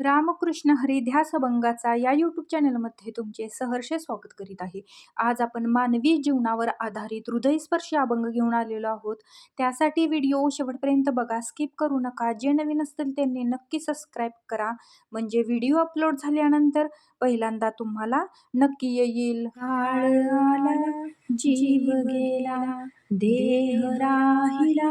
रामकृष्ण हरी ध्यासभंगाचा या यूट्यूब चॅनलमध्ये तुमचे सहर्ष स्वागत करीत आहे. आज आपण मानवी जीवनावर आधारित हृदयस्पर्शी अभंग घेऊन आलेलो आहोत. त्यासाठी व्हिडिओ शेवटपर्यंत बघा स्किप करू नका. जे नवीन असतील त्यांनी नक्की सबस्क्राईब करा. म्हणजे व्हिडिओ अपलोड झाल्यानंतर पहिल्यांदा तुम्हाला नक्की येईल. आला जीव गेला देह राहिला.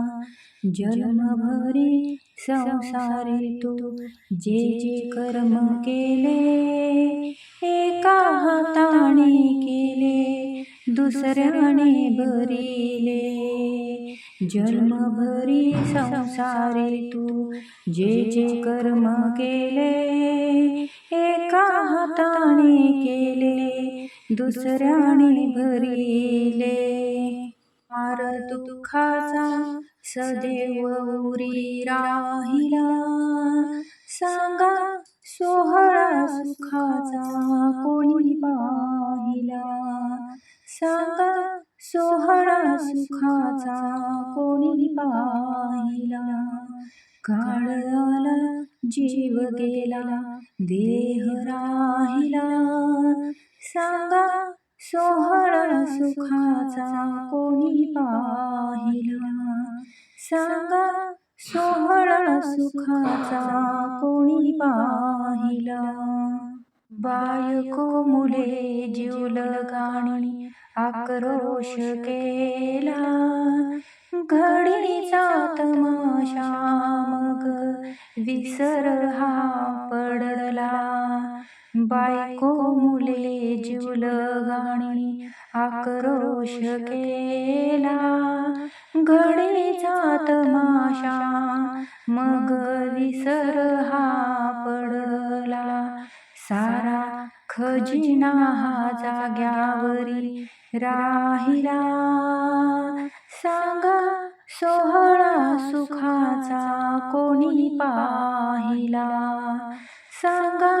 जन्मभरी संसारे तू जे जे कर्म केले, एका हाताने केले, दुसऱ्याने भरिले. जन्मभरी संसारी तू जे जे कर्म केले, एका हाताने केले, दुसऱ्याने भरिले. दुःखाचा सदैव उरी राहिला. सांगा सोहळा सुखाचा कोणी पाहिला? सांगा सोहळा सुखाचा कोणी पाहिला? काळ आला जीव गेला देह राहिला. सांगा सोहळा सुखाचा कोणी पाहिला सांगा सोहळा सुखाचा कोणी पाहिला बायको मुले जीवल गाणी आक्रोश केला घडीचा तमाशा मग विसर हा पडला बायको मुले जुल गाणी आक्रोश केला. घडली जात माशा मग विसर हा पडला. सारा खजिना हा जाग्यावरी राहिला. सांगा सोहळा सुखाचा कोणी पाहिला? सांगा